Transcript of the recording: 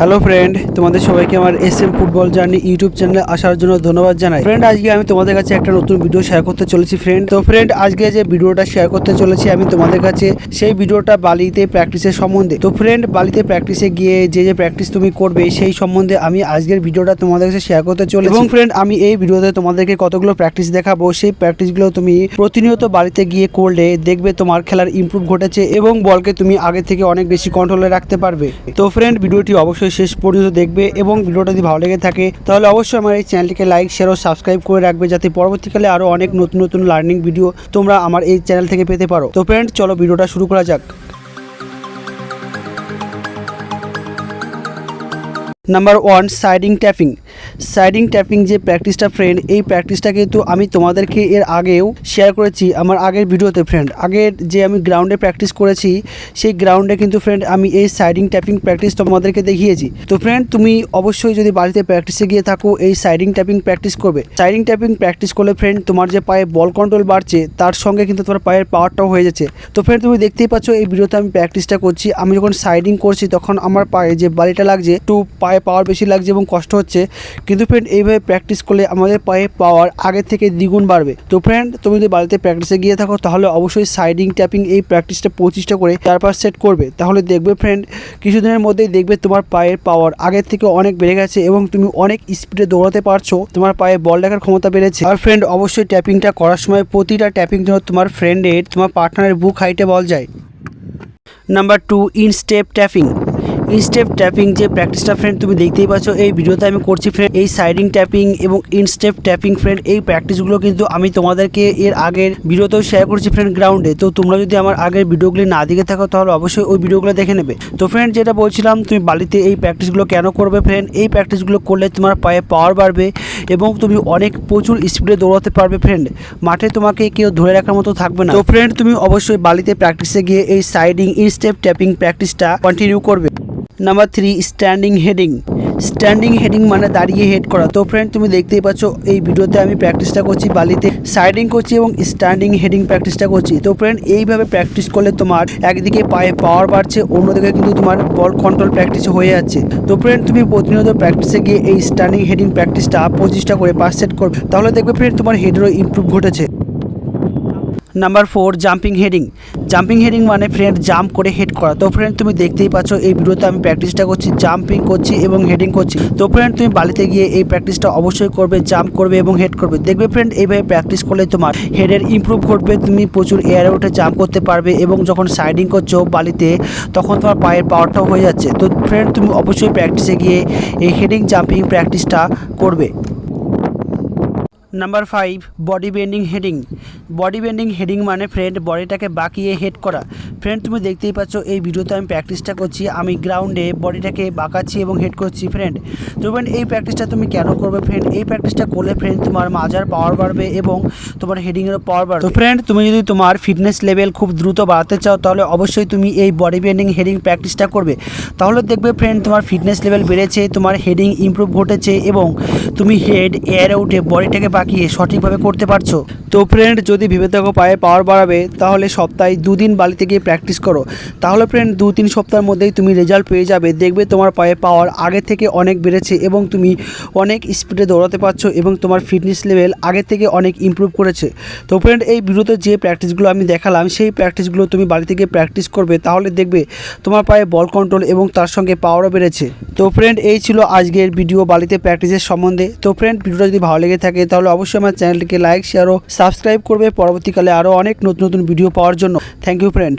Hello friend, তোমাদের সবাইকে আমার S M football journey YouTube চ্যানেলে আসার জন্য ধন্যবাদ জানাই। ফ্রেন্ড, আজকে আমি তোমাদের কাছে একটা নতুন ভিডিও শেয়ার করতে চলেছি ফ্রেন্ড। তো ফ্রেন্ড, আজকে যে ভিডিওটা শেয়ার করতে চলেছি আমি তোমাদের কাছে, সেই ভিডিওটা বালিতে প্র্যাকটিসের সম্বন্ধে। তো ফ্রেন্ড, বালিতে প্র্যাকটিসে গিয়ে যে যে প্র্যাকটিস তুমি করবে, সেই সম্বন্ধে আমি আজকের ভিডিওটা তোমাদের কাছে শেয়ার করতে চলেছি। এবং ফ্রেন্ড, আমি এই ভিডিওতে তোমাদেরকে কতগুলো প্র্যাকটিস দেখাবো, সেই প্র্যাকটিসগুলো তুমি প্রতিনিয়ত বাড়িতে গিয়ে করলে, দেখবে তোমার খেলার ইমপ্রুভ ঘটেছে এবং বলকে তুমি আগে থেকে অনেক বেশি কন্ট্রোলে রাখতে পারবে। তো ফ্রেন্ড, ভিডিওটি অবশ্যই শেষ পর্যন্ত দেখবে এবং ভিডিওটা যদি ভালো লেগে থাকে, তাহলে অবশ্যই আমার এই চ্যানেলটিকে লাইক শেয়ার ও সাবস্ক্রাইব করে রাখবে যাতে পরবর্তীকালে আরও অনেক নতুন নতুন লার্নিং ভিডিও তোমরা আমার এই চ্যানেল থেকে পেতে পারো। তো ফ্রেন্ড চলো ভিডিওটা শুরু করা যাক। Number one siding tapping siding tapping যে প্র্যাকটিসটা ফ্রেন্ড এই প্র্যাকটিসটা কিন্তু আমি তোমাদেরকে এর আগেও শেয়ার করেছি আমার আগের ভিডিওতে ফ্রেন্ড আগের যে আমি গ্রাউন্ডে প্র্যাকটিস করেছি, সেই গ্রাউন্ডে কিন্তু ফ্রেন্ড আমি এই সাইডিং ট্যাপিং প্র্যাকটিস তোমাদেরকে দেখিয়েছি। তো ফ্রেন্ড তুমি অবশ্যই যদি বাড়িতে প্র্যাকটিসে গিয়ে থাকো, এই সাইডিং ট্যাপিং প্র্যাকটিস করবে। সাইডিং ট্যাপিং প্র্যাকটিস করলে ফ্রেন্ড তোমার যে পায়ে বল কন্ট্রোল বাড়ছে, তার সঙ্গে কিন্তু তোমার পায়ের পাওয়ারটাও হয়ে যাচ্ছে। তো ফ্রেন্ড তুমি দেখতেই পাচ্ছ, এই ভিডিওতে আমি প্র্যাকটিসটা করছি। আমি যখন সাইডিং করছি, তখন আমার পায়ে যে বালিটা লাগছে টু পায়ে পাওয়ার বেশি লাগছে এবং কষ্ট হচ্ছে। কিন্তু ফ্রেন্ড এইভাবে প্র্যাকটিস করলে আমাদের পায়ে পাওয়ার আগের থেকে দ্বিগুণ বাড়বে। তো ফ্রেন্ড তুমি যদি বাড়িতে প্র্যাকটিসে গিয়ে থাকো, তাহলে অবশ্যই সাইডিং ট্যাপিং এই প্র্যাকটিসটা পঁচিশটা করে চারপাশ সেট করবে। তাহলে দেখবে ফ্রেন্ড কিছুদিনের মধ্যেই দেখবে তোমার পায়ের পাওয়ার আগের থেকে অনেক বেড়ে গেছে এবং তুমি অনেক স্পিডে দৌড়াতে পারছ। তোমার পায়ে বল রাখার ক্ষমতা বেড়েছে। আর ফ্রেন্ড অবশ্যই ট্যাপিংটা করার সময় প্রতিটা ট্যাপিং যেন তোমার ফ্রেন্ডের তোমার পার্টনারের বুক হাইটে বল যায়। Number two instep tapping instep tapping যে প্র্যাকটিসটা ফ্রেন্ড তুমি দেখতেই পাচ্ছ, এই ভিডিওতে আমি করছি ফ্রেন্ড এই সাইডিং ট্যাপিং এবং ইনস্টেপ ট্যাপিং ফ্রেন্ড এই প্র্যাকটিসগুলো কিন্তু আমি তোমাদেরকে এর আগের ভিডিওতেও শেয়ার করছি ফ্রেন্ড গ্রাউন্ডে তো তোমরা যদি আমার আগের ভিডিওগুলি না দেখে থাকো, তাহলে অবশ্যই ওই ভিডিওগুলো দেখে নেবে। তো ফ্রেন্ড যেটা বলছিলাম, তুমি বালিতে এই প্র্যাকটিসগুলো কেন করবে ফ্রেন্ড এই প্র্যাকটিসগুলো করলে তোমার পায়ে পাওয়ার বাড়বে এবং তুমি অনেক প্রচুর স্পিডে দৌড়াতে পারবে ফ্রেন্ড মাঠে তোমাকে কেউ ধরে রাখার মতো থাকবে না। তো ফ্রেন্ড তুমি অবশ্যই বালিতে প্র্যাকটিসে গিয়ে এই সাইডিং ইনস্টেপ ট্যাপিং প্র্যাকটিসটা কন্টিনিউ করবে। Number three standing heading standing heading মানে দাঁড়িয়ে হেড করা। তো ফ্রেন্ড তুমি দেখতেই পাচ্ছ, এই ভিডিওতে আমি প্র্যাকটিসটা করছি, বালিতে সাইডিং করছি এবং স্ট্যান্ডিং হেডিং প্র্যাকটিসটা করছি। তো ফ্রেন্ড এইভাবে প্র্যাকটিস করলে তোমার একদিকে পায়ে পাওয়ার বাড়ছে, অন্যদিকে কিন্তু তোমার বল কন্ট্রোল প্র্যাকটিস হয়ে যাচ্ছে। তো ফ্রেন্ড তুমি প্রতিনিয়ত প্র্যাকটিসে গিয়ে এই স্ট্যান্ডিং হেডিং প্র্যাকটিসটা পঁচিশটা করে পাস সেট করবে। তাহলে দেখবে ফ্রেন্ড তোমার হেডেরও ইমপ্রুভ ঘটেছে। Number four jumping heading jumping heading মানে ফ্রেন্ড জাম্প করে হেড করা। তো ফ্রেন্ড তুমি দেখতেই পাচ্ছ এই ভিডিওতে আমি প্র্যাকটিসটা করছি জাম্পিং করছি এবং হেডিং করছি। তো ফ্রেন্ড তুমি বালিতে গিয়ে এই প্র্যাকটিসটা অবশ্যই করবে জাম্প করবে এবং হেড করবে। দেখবে ফ্রেন্ড এইভাবে প্র্যাকটিস করলে তোমার হেডের ইমপ্রুভ ঘটবে, তুমি প্রচুর এয়ারে উঠে জাম্প করতে পারবে এবং যখন সাইডিং করছ বালিতে, তখন তোমার পায়ের পাওয়ারটাও হয়ে যাচ্ছে। তো ফ্রেন্ড তুমি অবশ্যই প্র্যাকটিসে গিয়ে এই হেডিং জাম্পিং প্র্যাকটিসটা করবে। Number five body bending heading body bending heading মানে ফ্রেন্ড বডিটাকে বাঁকিয়ে হেড করা। ফ্রেন্ড তুমি দেখতেই পাচ্ছ, এই ভিডিওতে আমি প্র্যাকটিসটা করছি। আমি গ্রাউন্ডে বডিটাকে বাঁকাচ্ছি এবং হেড করছি ফ্রেন্ড তো ফ্রেন্ড এই প্র্যাকটিসটা তুমি কেন করবে ফ্রেন্ড এই প্র্যাকটিসটা করলে ফ্রেন্ড তোমার মাজার পাওয়ার বাড়বে এবং তোমার হেডিংয়েরও পাওয়ার বাড়বে। তো ফ্রেন্ড তুমি যদি তোমার ফিটনেস লেভেল খুব দ্রুত বাড়াতে চাও, তাহলে অবশ্যই তুমি এই বডি বেন্ডিং হেডিং প্র্যাকটিসটা করবে। তাহলে দেখবে ফ্রেন্ড তোমার ফিটনেস লেভেল বেড়েছে, তোমার হেডিং ইমপ্রুভ ঘটেছে এবং তুমি হেড এয়ারে উঠে বডিটাকে বাঁকিয়ে সঠিকভাবে করতে পারছ। তো ফ্রেন্ড যদি ভেবে থাকো পায়ে পাওয়ার বাড়াবে, তাহলে সপ্তাহে দুদিন বালিতে গিয়ে প্র্যাকটিস করো। তাহলে ফ্রেন্ড দু তিন সপ্তাহের মধ্যেই তুমি রেজাল্ট পেয়ে যাবে। দেখবে তোমার পায়ে পাওয়ার আগে থেকে অনেক বেড়েছে এবং তুমি অনেক স্পিডে দৌড়াতে পারছ এবং তোমার ফিটনেস লেভেল আগে থেকে অনেক ইমপ্রুভ করেছে। তো ফ্রেন্ড এই ভিডিওতে যে প্র্যাকটিসগুলো আমি দেখালাম, সেই প্র্যাকটিসগুলো তুমি বাড়িতে গিয়ে প্র্যাকটিস করবে। তাহলে দেখবে তোমার পায়ে বল কন্ট্রোল এবং তার সঙ্গে পাওয়ারও বেড়েছে। তো ফ্রেন্ড এই ছিল আজকের ভিডিও বালিতে প্র্যাকটিসের সম্বন্ধে। তো ফ্রেন্ড ভিডিওটা যদি ভালো লেগে থাকে, তাহলে অবশ্যই আমার চ্যানেলটিকে লাইক শেয়ার ও সাবস্ক্রাইব করবে। পরবর্তীকালে আরও অনেক নতুন নতুন ভিডিও পাওয়ার জন্য। Thank you friend